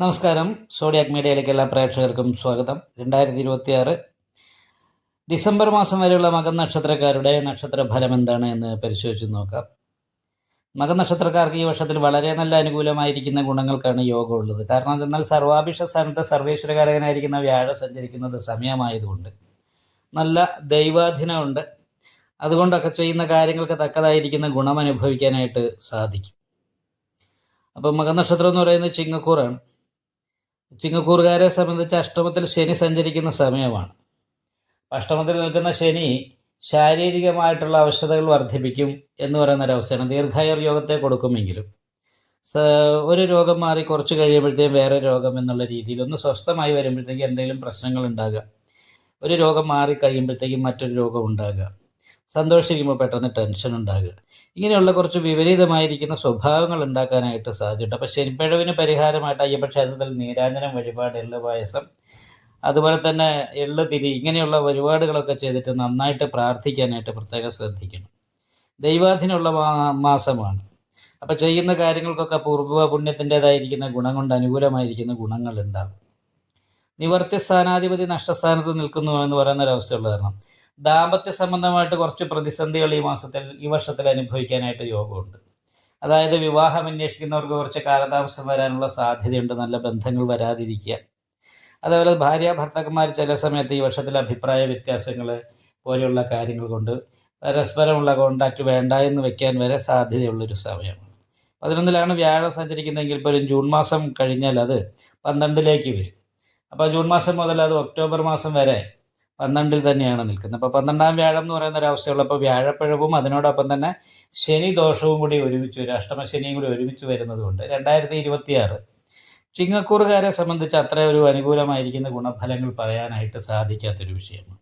നമസ്കാരം. സോഡിയാക് മീഡിയയിലേക്ക് എല്ലാ പ്രേക്ഷകർക്കും സ്വാഗതം. രണ്ടായിരത്തി ഇരുപത്തി ആറ് ഡിസംബർ മാസം വരെയുള്ള മകൻ നക്ഷത്രക്കാരുടെ നക്ഷത്ര ഫലം എന്താണ് എന്ന് പരിശോധിച്ച് നോക്കാം. മകൻ നക്ഷത്രക്കാർക്ക് ഈ വർഷത്തിൽ വളരെ നല്ല അനുകൂലമായിരിക്കുന്ന ഗുണങ്ങൾക്കാണ് യോഗം ഉള്ളത്. കാരണം എന്നാൽ സർവാഭിഷ സ്ഥാനത്ത് സർവേശ്വരകാരകനായിരിക്കുന്ന വ്യാഴ സഞ്ചരിക്കുന്നത് സമയമായതുകൊണ്ട് നല്ല ദൈവാധീനമുണ്ട്. അതുകൊണ്ടൊക്കെ ചെയ്യുന്ന കാര്യങ്ങൾക്ക് തക്കതായിരിക്കുന്ന ഗുണം അനുഭവിക്കാനായിട്ട് സാധിക്കും. അപ്പം മകനക്ഷത്രം എന്ന് പറയുന്നത് ചിങ്ങക്കൂറാണ്. ചിങ്ങക്കൂറുകാരെ സംബന്ധിച്ച് അഷ്ടമത്തിൽ ശനി സഞ്ചരിക്കുന്ന സമയമാണ്. അഷ്ടമത്തിൽ നിൽക്കുന്ന ശനി ശാരീരികമായിട്ടുള്ള അവശതകൾ വർദ്ധിപ്പിക്കും എന്ന് പറയുന്ന ഒരവസ്ഥയാണ് ദീർഘായുർ യോഗത്തെ കൊടുക്കുമെങ്കിലും ഒരു രോഗം മാറി കുറച്ച് കഴിയുമ്പോഴത്തേക്കും വേറെ രോഗം എന്നുള്ള രീതിയിൽ ഒന്ന് സ്വസ്ഥമായി വരുമ്പോഴത്തേക്കും എന്തെങ്കിലും പ്രശ്നങ്ങൾ ഉണ്ടാകുക. ഒരു രോഗം മാറി കഴിയുമ്പോഴത്തേക്കും മറ്റൊരു രോഗം ഉണ്ടാകുക. സന്തോഷിക്കുമ്പോൾ പെട്ടെന്ന് ടെൻഷൻ ഉണ്ടാകുക. ഇങ്ങനെയുള്ള കുറച്ച് വിപരീതമായിരിക്കുന്ന സ്വഭാവങ്ങൾ ഉണ്ടാക്കാനായിട്ട് സാധ്യതയുണ്ട്. അപ്പോൾ ശനിപ്പിഴവിന് പരിഹാരമായിട്ട് അയ്യപ്പക്ഷേത്രത്തിൽ നീരാഞ്ജനം വഴിപാട് എള്ള് പായസം അതുപോലെ തന്നെ എള്ള് തിരി ഇങ്ങനെയുള്ള വഴിപാടുകളൊക്കെ ചെയ്തിട്ട് നന്നായിട്ട് പ്രാർത്ഥിക്കാനായിട്ട് പ്രത്യേകം ശ്രദ്ധിക്കണം. ദൈവാധീനമുള്ള മാസമാണ്. അപ്പോൾ ചെയ്യുന്ന കാര്യങ്ങൾക്കൊക്കെ പൂർവ പുണ്യത്തിന്റെതായിരിക്കുന്ന ഗുണം കൊണ്ട് അനുകൂലമായിരിക്കുന്ന ഗുണങ്ങൾ ഉണ്ടാകും നിവർത്തി സ്ഥാനാധിപതി നഷ്ടസ്ഥാനത്ത് നിൽക്കുന്നു എന്ന് പറയുന്ന ഒരവസ്ഥയുള്ള കാരണം ദാമ്പത്യ സംബന്ധമായിട്ട് കുറച്ച് പ്രതിസന്ധികൾ ഈ മാസത്തിൽ ഈ വർഷത്തിൽ അനുഭവിക്കാനായിട്ട് യോഗമുണ്ട്. അതായത് വിവാഹം അന്വേഷിക്കുന്നവർക്ക് കുറച്ച് കാലതാമസം വരാനുള്ള സാധ്യതയുണ്ട് നല്ല ബന്ധങ്ങൾ വരാതിരിക്കുക അതേപോലെ ഭാര്യ ഭർത്താക്കന്മാർ ചില സമയത്ത് ഈ വർഷത്തിലെ അഭിപ്രായ വ്യത്യാസങ്ങൾ പോലെയുള്ള കാര്യങ്ങൾ കൊണ്ട് പരസ്പരമുള്ള കോണ്ടാക്റ്റ് വേണ്ട എന്ന് വെക്കാൻ വരെ സാധ്യതയുള്ളൊരു സമയമാണ്. പതിനൊന്നിലാണ് വ്യാഴം സഞ്ചരിക്കുന്നതെങ്കിൽ പോലും ജൂൺ മാസം കഴിഞ്ഞാൽ അത് പന്ത്രണ്ടിലേക്ക് വരും. അപ്പോൾ ജൂൺ മാസം മുതൽ അത് ഒക്ടോബർ മാസം വരെ പന്ത്രണ്ടിൽ തന്നെയാണ് നിൽക്കുന്നത്. അപ്പോൾ പന്ത്രണ്ടാം വ്യാഴം എന്ന് പറയുന്ന ഒരു അവസ്ഥയുള്ളപ്പോൾ വ്യാഴപ്പഴവും അതിനോടൊപ്പം തന്നെ ശനി ദോഷവും കൂടി ഒരുമിച്ച് വരും. അഷ്ടമശനിയും കൂടി ഒരുമിച്ച് വരുന്നതുകൊണ്ട് രണ്ടായിരത്തി ഇരുപത്തിയാറ്. ചിങ്ങക്കൂറുകാരെ സംബന്ധിച്ച് അത്ര ഒരു അനുകൂലമായിരിക്കുന്ന ഗുണഫലങ്ങൾ പറയാനായിട്ട് സാധിക്കാത്തൊരു വിഷയമാണ്.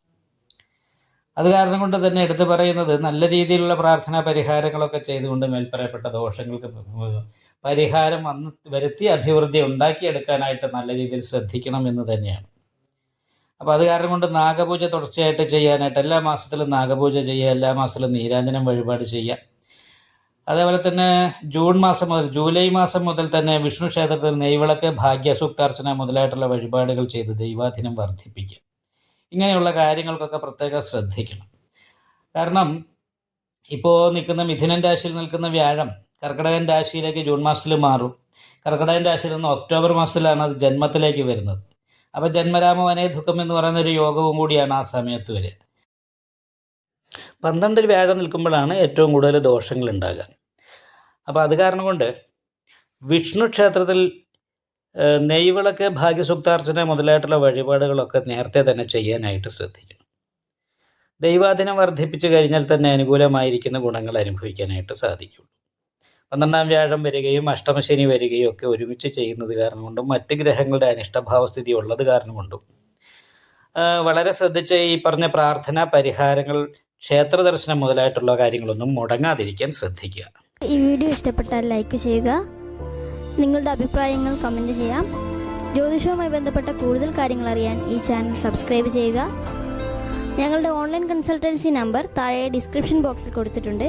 അത് കാരണം കൊണ്ട് തന്നെ എടുത്തു പറയുന്നത് നല്ല രീതിയിലുള്ള പ്രാർത്ഥനാ പരിഹാരങ്ങളൊക്കെ ചെയ്തുകൊണ്ട് മേൽപ്പറയപ്പെട്ട ദോഷങ്ങൾക്ക് പരിഹാരം വന്ന് വരുത്തി അഭിവൃദ്ധി ഉണ്ടാക്കിയെടുക്കാനായിട്ട് നല്ല രീതിയിൽ ശ്രദ്ധിക്കണം എന്ന് തന്നെയാണ്. അപ്പോൾ അത് കാരണം കൊണ്ട് നാഗപൂജ തുടർച്ചയായിട്ട് ചെയ്യാനായിട്ട് എല്ലാ മാസത്തിലും നാഗപൂജ ചെയ്യുക എല്ലാ മാസത്തിലും നീരാഞ്ജനം വഴിപാട് ചെയ്യുക. അതേപോലെ തന്നെ ജൂൺ മാസം മുതൽ ജൂലൈ മാസം മുതൽ തന്നെ വിഷ്ണു ക്ഷേത്രത്തിൽ നെയ്വിളക്ക് ഭാഗ്യസൂക്താർച്ചന മുതലായിട്ടുള്ള വഴിപാടുകൾ ചെയ്ത് ദൈവാധീനം വർദ്ധിപ്പിക്കുക. ഇങ്ങനെയുള്ള കാര്യങ്ങൾക്കൊക്കെ പ്രത്യേകം ശ്രദ്ധിക്കണം. കാരണം ഇപ്പോൾ നിൽക്കുന്ന മിഥുനൻ രാശിയിൽ നിൽക്കുന്ന വ്യാഴം കർക്കിടകൻ രാശിയിലേക്ക് ജൂൺ മാസത്തിൽ മാറും. കർക്കിടകൻ രാശിയിൽ നിന്ന് ഒക്ടോബർ മാസത്തിലാണ് അത് ജന്മത്തിലേക്ക് വരുന്നത്. അപ്പോൾ ജന്മരാമവനെ ദുഃഖം എന്ന് പറയുന്ന ഒരു യോഗവും കൂടിയാണ് ആ സമയത്ത് വരെ. പന്ത്രണ്ടിൽ വ്യാഴം നിൽക്കുമ്പോഴാണ് ഏറ്റവും കൂടുതൽ ദോഷങ്ങൾ ഉണ്ടാകുക. അപ്പോൾ അത് കാരണം കൊണ്ട് വിഷ്ണു ക്ഷേത്രത്തിൽ നെയ്വിളക്ക് ഭാഗ്യസുക്താർച്ചന മുതലായിട്ടുള്ള വഴിപാടുകളൊക്കെ നേരത്തെ തന്നെ ചെയ്യാനായിട്ട് ശ്രദ്ധിക്കണം. ദൈവാധീനം വർദ്ധിപ്പിച്ചു കഴിഞ്ഞാൽ തന്നെ അനുകൂലമായിരിക്കുന്ന ഗുണങ്ങൾ അനുഭവിക്കാനായിട്ട് സാധിക്കും പന്ത്രണ്ടാം വ്യാഴം വരികയും അഷ്ടമശനി വരികയും ഒക്കെ ഒരുമിച്ച് ചെയ്യുന്നത് കാരണം കൊണ്ടും മറ്റ് ഗ്രഹങ്ങളുടെ അനിഷ്ടഭാവസ്ഥിതി ഉള്ളത് കാരണം കൊണ്ടും വളരെ ശ്രദ്ധിച്ച ഈ പറഞ്ഞ പ്രാർത്ഥന പരിഹാരങ്ങൾ ക്ഷേത്ര ദർശനം മുതലായിട്ടുള്ള കാര്യങ്ങളൊന്നും മുടങ്ങാതിരിക്കാൻ ശ്രദ്ധിക്കുക. ഈ വീഡിയോ ഇഷ്ടപ്പെട്ടാൽ ലൈക്ക് ചെയ്യുക. നിങ്ങളുടെ അഭിപ്രായങ്ങൾ കമന്റ് ചെയ്യാം. ജ്യോതിഷവുമായി ബന്ധപ്പെട്ട കൂടുതൽ കാര്യങ്ങൾ അറിയാൻ ഈ ചാനൽ സബ്സ്ക്രൈബ് ചെയ്യുക. ഞങ്ങളുടെ ഓൺലൈൻ കൺസൾട്ടൻസി നമ്പർ താഴെ ഡിസ്ക്രിപ്ഷൻ ബോക്സിൽ കൊടുത്തിട്ടുണ്ട്.